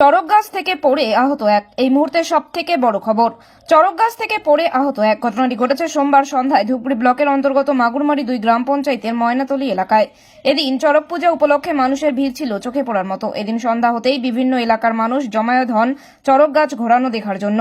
চরক গাছ থেকে পড়ে আহত এক। এই মুহূর্তে সব থেকে বড় খবর। চরক গাছ থেকে পড়ে আহত এক। ঘটনাটি ঘটেছে সোমবার সন্ধ্যায় ধুপড়ি ব্লকের অন্তর্গত মাগুরমারি দুই গ্রাম পঞ্চায়েতের ময়নাতলি এলাকায়। এদিন চরক পূজা উপলক্ষে মানুষের ভিড় ছিল চোখে পড়ার মতো। এদিন সন্ধ্যা হতেই বিভিন্ন এলাকার মানুষ জমায়ত হন চরক গাছ ঘোরানো দেখার জন্য।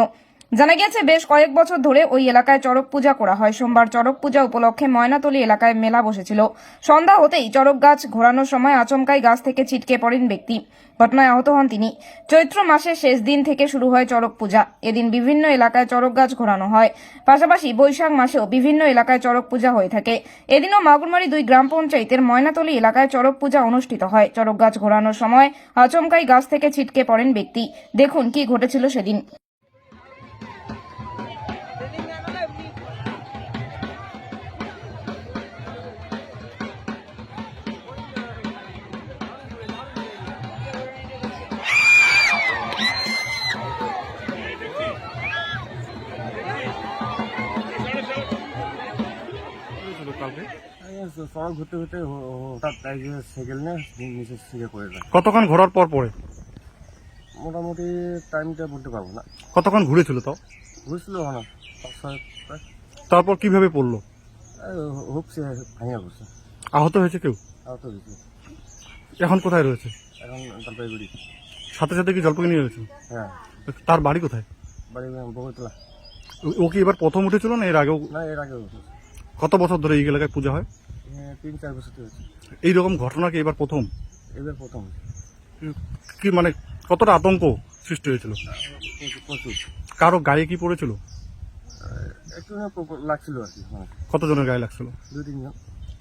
জানা গেছে বেশ কয়েক বছর ধরে ওই এলাকায় চড়ক পূজা করা হয়। সোমবার চড়ক পূজা উপলক্ষে ময়নাতলী এলাকায় মেলা বসেছিল। সন্ধ্যা হতেই চড়ক গাছ ঘোরানোর সময় আচমকাই গাছ থেকে ছিটকে পড়েন ব্যক্তি। ঘটনায় আহত হন তিনি। চৈত্র মাসের শেষ দিন থেকে শুরু হয় চড়ক পূজা। এদিন বিভিন্ন এলাকায় চড়ক গাছ ঘোরানো হয়। পাশাপাশি বৈশাখ মাসেও বিভিন্ন এলাকায় চড়ক পূজা হয়ে থাকে। এদিনও মাগুরমারি দুই গ্রাম পঞ্চায়েতের ময়নাতলী এলাকায় চড়ক পূজা অনুষ্ঠিত হয়। চড়ক গাছ ঘোরানোর সময় আচমকাই গাছ থেকে ছিটকে পড়েন ব্যক্তি। দেখুন কি ঘটেছিল সেদিন। এই সড়ক ঘুরতে ঘুরতে হঠাৎ সাইকেল নিয়ে নিচে ছিঁড়ে পড়ে যায়। কতক্ষণ ঘোরার পর পরে মোটামুটি টাইমটা বলতে পারব না। কতক্ষণ ঘুরেছিল তাও? ঘুরছিল না তারপর কীভাবে পড়ল? হুপসে ভাঙিয়া পড়ছে। আহত হয়েছে কেউ? আর তো কিছু এখন কোথায় রয়েছে? এখন জলপাইগুড়ি। সাথে সাথে কি জলপাইগুড়ি নিয়ে গেছে হ্যাঁ। তার বাড়ি কোথায়? বাড়ি বহুতলা ও- কি এবার প্রথম উঠেছিল না এর আগেও? না এর আগে কত বছর ধরে এই এলাকায় পূজা হয়? তিন চার বছর তো হয়েছে। এইরকম ঘটনা কি এবার প্রথম? এবার প্রথম। কি মানে কতটা আতঙ্ক সৃষ্টি হয়েছিল? কারও গায়ে কি পড়েছিল? একটু লাগছিল আর কি মানে কতজনের গায়ে লাগছিল? দুই তিনজন।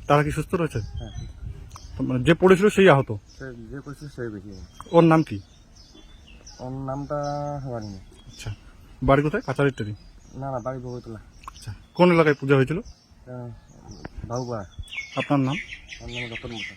তারা কি সুস্থ রয়েছে? হ্যাঁ মানে যে পড়েছিল সেই আহত? যে করছে সেই বেশি। ওর নাম কি? ওর নামটা জানি আচ্ছা। বাড়ি কোথায়? কাছারির টেরি না না বাড়ি বহুতলা আচ্ছা। কোন এলাকায় পূজা হয়েছিল? বাবুপাড়া আপনার নাম? আমার নাম রতন মোটা